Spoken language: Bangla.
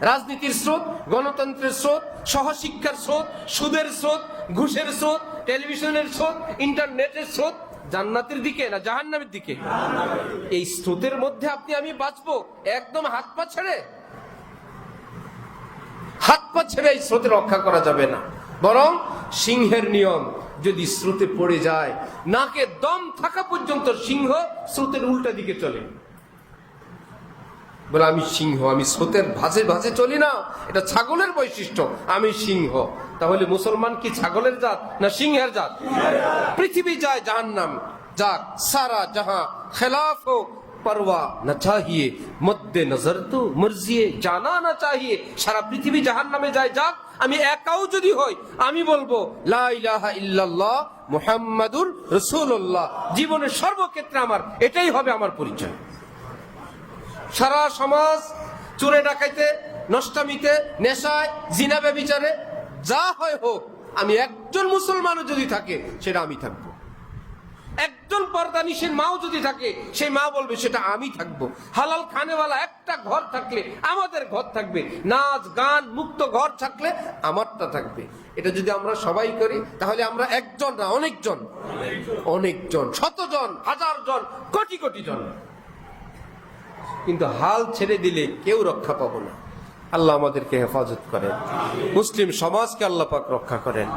রাজনীতির স্রোত, গণতন্ত্রের স্রোত, সহশিক্ষার স্রোত, সুদের স্রোত, ঘুষের স্রোত, টেলিভিশনের স্রোত, ইন্টারনেটের স্রোত, জান্নাতের দিকে না জাহান্নামের দিকে? এই স্রোতের মধ্যে আপনি, আমি বাঁচবো? একদম হাত পা ছেড়ে? হাত পা ছেড়ে এই স্রোতে রক্ষা করা যাবে না। বরং সিংহের নিয়ম, যদি স্রোতে পড়ে যায় নাকে দম থাকা পর্যন্ত সিংহ স্রোতের উল্টা দিকে চলে। বলে, আমি সিংহ, আমি স্রোতের ভাসে ভাসে চলি না। এটা ছাগলের বৈশিষ্ট্য, আমি সিংহ। তাহলে মুসলমান কি ছাগলের জাত না সিংহের জাত? পৃথিবী যায় জাহান নাম যাক, সারা জাহা খেলাফ হোক না চাহিয়ে, মধ্যে নজর জানা না চাহিয়ে, সারা পৃথিবী নামে যায়। যাক, আমি একাও যদি হই, আমি বলব জীবনের সর্বক্ষেত্রে আমার, এটাই হবে আমার পরিচয়। সারা সমাজ চোরে ডাকাইতে, নষ্টামিতে, নেশায়, জিনা ব্যবিচারে, যা হয় হোক, আমি একজন মুসলমানও যদি থাকে, সেটা আমি থাকব। একজন পর্দানিসের মাও যদি থাকে, সেই মা বলবে, সেটা আমি থাকব। হালাল খানেওয়ালা একটা ঘর থাকলে, আমাদের ঘর থাকবে। নাচ, গান, মুক্ত ঘর থাকলে, আমারটা থাকবে। এটা যদি আমরা সবাই করি, তাহলে আমরা একজন না, অনেকজন? অনেকজন, শতজন হাজার জন কোটি কোটি জন। কিন্তু হাল ছেড়ে দিলে কেউ রক্ষা পাবো না। আল্লাহ আমাদেরকে হেফাজত করেন। মুসলিম সমাজকে আল্লাহ পাক রক্ষা করেন।